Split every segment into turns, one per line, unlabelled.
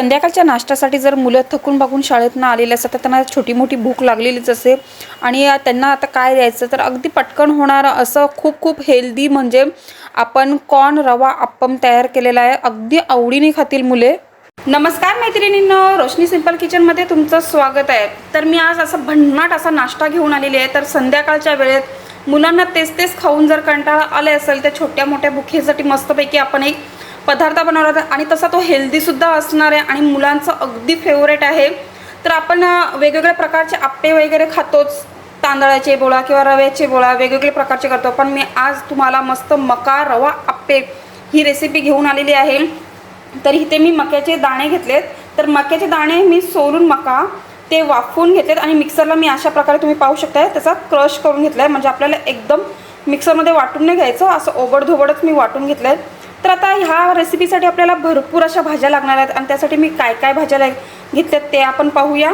संध्याकाळच्या नाश्त्यासाठी जर मुलं थकून बागून शाळेतनं आलेले असतात तर त्यांना छोटी मोठी भूक लागलेलीच असते आणि त्यांना आता काय द्यायचं? तर अगदी पटकन होणारं असं खूप खूप हेल्दी म्हणजे आपण कॉर्न रवा अप्पम तयार केलेला आहे. अगदी आवडीने खातील मुले. नमस्कार मैत्रिणींनो रोशनी सिंपल किचनमध्ये तुमचं स्वागत आहे. तर मी आज असं भन्नाट असा नाश्ता घेऊन आलेली आहे. तर संध्याकाळच्या वेळेत मुलांना तेच तेच खाऊन जर कंटाळा आले असेल तर छोट्या मोठ्या भुकेसाठी मस्तपैकी आपण एक पदार्थ बनवला आणि तसा तो हेल्दीसुद्धा असणार आहे आणि मुलांचं अगदी फेवरेट आहे. तर आपण वेगवेगळ्या प्रकारचे आप्पे वगैरे खातोच. तांदळाचे बोळा किंवा रव्याचे बोळा वेगवेगळे प्रकारचे करतो. पण मी आज तुम्हाला मस्त मका रवा आप्पे ही रेसिपी घेऊन आलेली आहे. तर इथे मी मक्याचे दाणे घेतलेत. तर मक्याचे दाणे मी सोलून मका ते वाफवून घेतलेत आणि मिक्सरला मी अशा प्रकारे तुम्ही पाहू शकताय त्याचा क्रश करून घेतला आहे म्हणजे आपल्याला एकदम मिक्सरमध्ये वाटून नाही घ्यायचं असं ओबडधोबडच मी वाटून घेतलं आहे तर आता ह्या रेसिपीसाठी आपल्याला भरपूर अशा भाज्या लागणार आहेत. आणि त्यासाठी मी काय काय भाज्या लाग- घेतल्यात ते आपण पाहूया.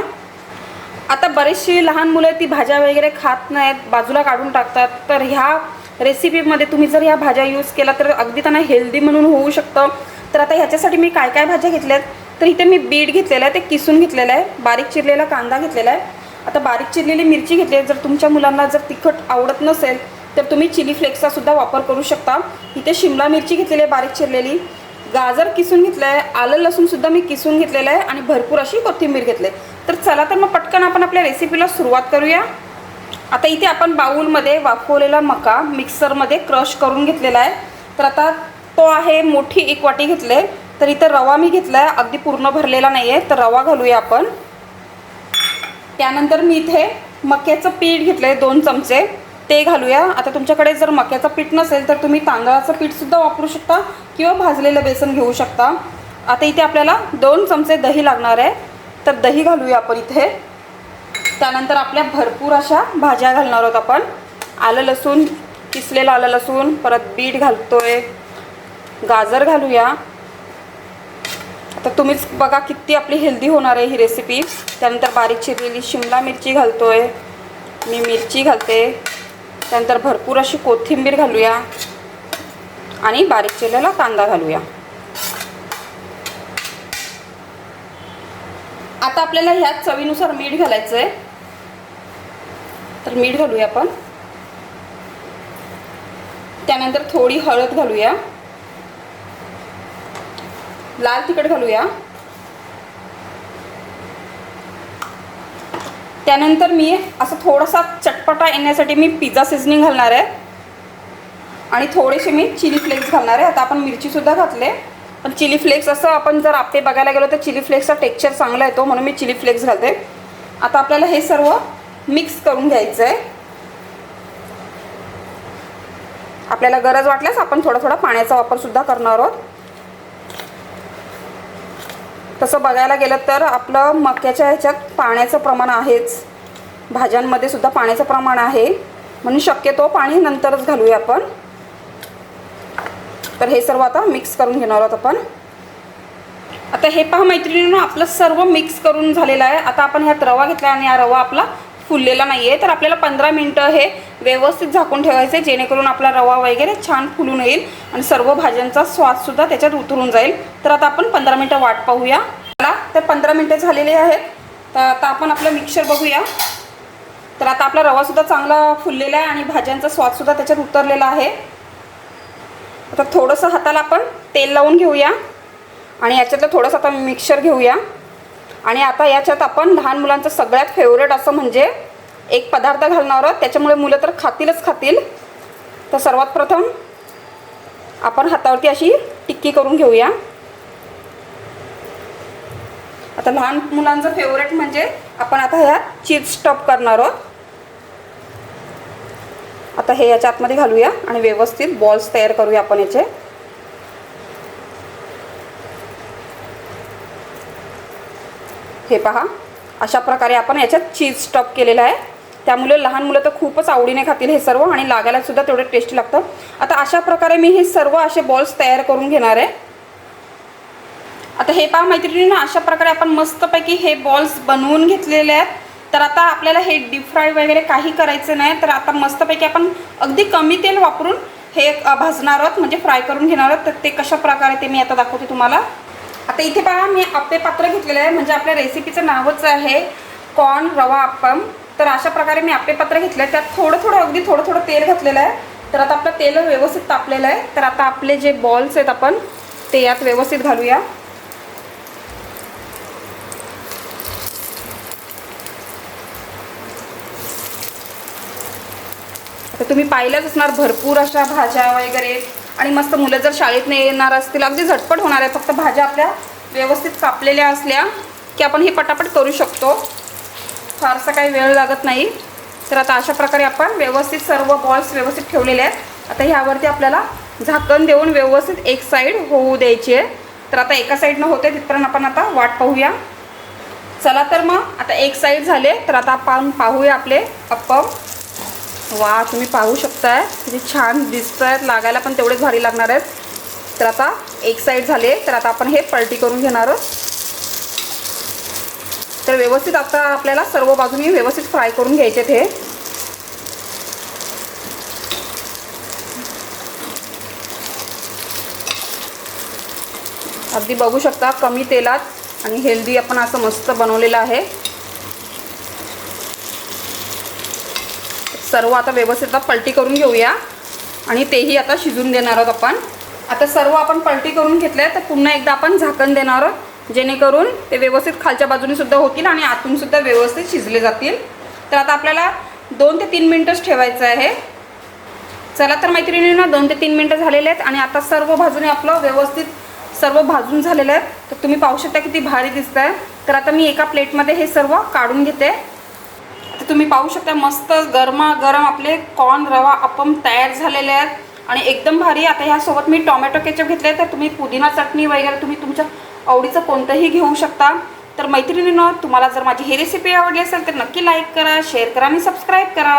आता बरेचशी लहान मुलं ती भाज्या वगैरे खात नाहीत बाजूला काढून टाकतात. तर ह्या रेसिपीमध्ये तुम्ही जर ह्या भाज्या यूज केला तर अगदी त्यांना हेल्दी म्हणून होऊ शकतं. तर आता ह्याच्यासाठी मी काय काय भाज्या घेतल्यात? तर इथे मी बीट घेतलेलं आहे ते किसून घेतलेलं आहे. बारीक चिरलेला कांदा घेतलेला आहे. आता बारीक चिरलेली मिरची घेतली आहे. जर तुमच्या मुलांना जर तिखट आवडत नसेल तर तुम्ही चिली फ्लेक्सचा सुद्धा वापर करू शकता. इथे शिमला मिरची घेतलेली आहे बारीक चिरलेली. गाजर किसून घेतलं आहे आलं लसूणसुद्धा मी किसून घेतलेलं आहे आणि भरपूर अशी कोथिंबीर घेतली तर चला तर मग पटकन आपण आपल्या रेसिपीला सुरुवात करूया. आता इथे आपण बाऊलमध्ये वाफवलेला मका मिक्सरमध्ये क्रश करून घेतलेला आहे. तर आता तो आहे मोठी एक वाटी घेतले तर इथं रवा मी घेतला आहे अगदी पूर्ण भरलेला नाही आहे तर रवा घालूया आपण. त्यानंतर मी इथे मक्याचं पीठ घेतलं आहे दोन चमचे. ते घालूया. आता तुमच्याकडे जर मक्याचं पीठ नसेल तर तुम्ही तांदळाचं पीठसुद्धा वापरू शकता किंवा भाजलेलं बेसन घेऊ शकता. आता इथे आपल्याला दोन चमचे दही लागणार आहे. तर दही घालूया आपण इथे. त्यानंतर आपल्या भरपूर अशा भाज्या घालणार आहोत आपण. आलं लसूण किसलेलं आलं लसूण परत बीट घालतोय. गाजर घालूया. आता तुम्हीच बघा किती आपली हेल्दी होणार आहे ही रेसिपी त्यानंतर बारीक चिरलेली शिमला मिरची घालतोय. मी मिरची घालते. त्यानंतर भरपूर अशी कोथिंबीर घालूया आणि बारीक चिरलेला कांदा घालूया. आता आपल्याला ह्याच चवीनुसार मीठ घालायचं आहे तर मीठ घालूया आपण. त्यानंतर थोडी हळद घालूया. लाल तिखट घालूया. त्यानंतर मी असं थोडासा चटपटा येण्यासाठी मी पिझ्झा सिझनिंग घालणार आहे. आणि थोडेसे मी चिली फ्लेक्स घालणार आहे. आता आपण मिरचीसुद्धा घातले. पण चिली फ्लेक्स असं आपण जर आपते बघायला गेलो तर चिली फ्लेक्सचा टेक्स्चर चांगला येतो म्हणून मी चिली फ्लेक्स घालते. आता आपल्याला हे सर्व मिक्स करून घ्यायचं आहे आपल्याला गरज वाटल्यास आपण थोडा थोडा पाण्याचा वापरसुद्धा करणार आहोत. तसं बघायला गेलं तर आपलं मक्याच्या ह्याच्यात पाण्याचं प्रमाण आहेच. भाज्यांमध्ये सुद्धा पाण्याचं प्रमाण आहे. म्हणून शक्यतो पाणी नंतरच घालूया आपण. तर हे सर्व आता मिक्स करून घेणार आहोत आपण. आता हे पहा मैत्रिणीनं आपलं सर्व मिक्स करून झालेलं आहे. आता आपण ह्यात रवा घेतला आणि हा रवा आपला फुललेला नाही आहे तर आपल्याला पंधरा मिनटं हे व्यवस्थित झाकून ठेवायचे जेणेकरून आपला रवा वगैरे छान फुलून येईल आणि सर्व भाज्यांचा स्वादसुद्धा त्याच्यात उतरून जाईल. तर आता आपण पंधरा मिनटं वाट पाहूया. मला तर पंधरा मिनटं झालेले आहेत. तर आता आपण आपलं मिक्सर बघूया. तर आता आपला रवासुद्धा चांगला फुललेला आहे आणि भाज्यांचा स्वादसुद्धा त्याच्यात उतरलेला आहे. आता थोडंसं हाताला आपण तेल लावून घेऊया. आणि याच्यातलं थोडंसं आता मिक्सर घेऊया. आणि आता याच्यात आपण लहान मुलांचं सगळ्यात फेवरेट असं म्हणजे एक पदार्थ घालणार आहोत. त्याच्यामुळे मुलं तर खातीलच खातील. तर सर्वात प्रथम आपण हातावरती अशी टिक्की करून घेऊया. आता लहान मुलांचं फेवरेट म्हणजे आपण आता ह्यात चीज स्टफ करणार आहोत. आता हे याच्या आतमध्ये घालूया आणि व्यवस्थित बॉल्स तयार करूया आपण याचे. हे पहा. अशा प्रकारे आपण याच्यात चीज स्टफ केलेलं आहे. त्यामुळे लहान मुलं तर खूपच आवडीने खातील हे सर्व आणि लागायलासुद्धा तेवढं तेवढे टेस्टी लागतं. आता अशा प्रकारे मी हे सर्व असे बॉल्स तयार करून घेणार आहे. आता हे पहा मैत्रिणींनो अशा प्रकारे आपण मस्तपैकी हे बॉल्स बनवून घेतलेले आहेत. तर आता आपल्याला हे डीप फ्राय वगैरे काही करायचं नाही. तर आता मस्तपैकी आपण अगदी कमी तेल वापरून हे भाजणार आहोत. म्हणजे फ्राय करून घेणार आहोत. तर ते कशा प्रकारे ते मी आता दाखवते तुम्हाला. आता इथे पहा मी आप्पे पात्र घेतलेलं आहे. म्हणजे आपल्या रेसिपीचं नावच आहे कॉर्न रवा अप्पम तर अशा प्रकारे मी आपे पात्र घेतलं आहे त्यात थोडं थोडं अगदी थोडं थोडं तेल घातलेलं आहे. तर आता आपलं तेल व्यवस्थित तापलेलं आहे. तर आता आपले जे बॉल्स आहेत आपण ते यात व्यवस्थित घालूया. तर तुम्ही पाहिलंच असणार भरपूर अशा भाज्या वगैरे. आणि मस्त मुलं जर शाळेत नाही येणार असतील अगदी झटपट होणार आहे. फक्त भाज्या आपल्या व्यवस्थित कापलेल्या असल्या की आपण हे पटापट करू शकतो. फारसा काही वेळ लागत नाही. तर आता अशा प्रकारे आपण व्यवस्थित सर्व बॉल्स व्यवस्थित ठेवलेले आहेत. आता ह्यावरती आपल्याला झाकण देऊन व्यवस्थित एक साईड होऊ द्यायची आहे. तर आता एका साईडनं होते तिथपर्यंत आपण आता वाट पाहूया. चला तर मग आता एक साईड झाले तर आता आपण पाहूया आपले अप्पम वा तुम्ही पाहू शकताय. किती छान दिसत आहेत लागायला पण तेवढेच भारी लागणार आहेत. तर आता एक साईड झाले तर आता आपण हे पलटी करून घेणार आहोत. तर व्यवस्थित आता आपल्याला सर्व बाजूनी व्यवस्थित फ्राय करून घ्यायचे हे. अगदी बघू शकता कमी तेलात आणि हेल्दी आपण असं मस्त बनवलेलं आहे. सर्व आता व्यवस्थित आता पलटी करून घेऊया. आणि तेही आता शिजून देणार आहोत आपण. आता सर्व आपण पलटी करून घेतले तर पुन्हा एकदा आपण झाकण देणार आहोत. जेणेकरून ते व्यवस्थित खालच्या बाजूनेसुद्धा होतील आणि आतूनसुद्धा व्यवस्थित शिजले जातील. तर आता आपल्याला दोन ते तीन मिनटंच ठेवायचं आहे. चला तर मैत्रिणींना दोन ते तीन मिनटं झालेले आहेत आणि आता सर्व भाजूने आपलं व्यवस्थित सर्व भाजून झालेलं आहे. तर तुम्ही पाहू शकता किती भारी दिसत आहे तर आता मी एका प्लेटमध्ये हे सर्व काढून घेते. तुम्ही पाहू शकता मस्त गरमागरम आपले कॉर्न रवा अप्पम तयार झालेले आहेत. आणि एकदम भारी आता ह्यासोबत मी टोमॅटो केचप घेतले तर तुम्ही पुदिना चटणी वगैरे तुम्ही तुमच्या आवडीचं कोणतंही घेऊ शकता. तर मैत्रिणीनं तुम्हाला जर माझी ही रेसिपी आवडली असेल तर नक्की लाईक करा शेअर करा आणि सबस्क्राईब करा.